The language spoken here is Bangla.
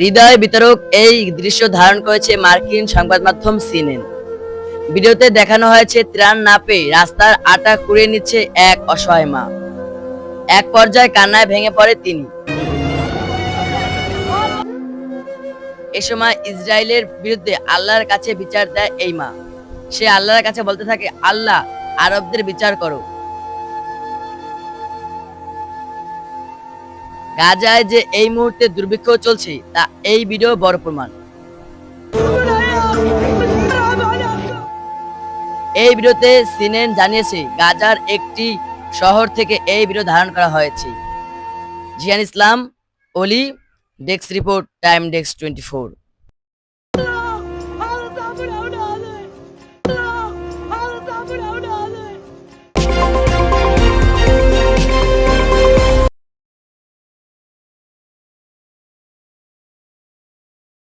হৃদয় বিতরক এই দৃশ্য ধারণ করেছে মার্কিন সংবাদ মাধ্যম সিএনএন। ভিডিওতে দেখানো হয়েছে, ত্রাণ না পেয়ে রাস্তার আটা কুড়িয়ে নিচ্ছে এক অসহায় মা। এক পর্যায়ে কান্নায় ভেঙে পড়ে তিনি। এ সময় ইসরায়েলের বিরুদ্ধে আল্লাহর কাছে বিচার দেয় এই মা। সে আল্লাহর কাছে বলতে থাকে, আল্লাহ, আরবদের বিচার করো। গাজায় যে এই মুহূর্তে দুর্ভিক্ষ চলছে, তা এই ভিডিও বড় প্রমাণ। এই ভিডিওতে সিনেন জানিয়েছে, গাজার একটি শহর থেকে এই ভিডিও ধারণ করা হয়েছে। Zian Islam Oli desk report, time desk twenty four.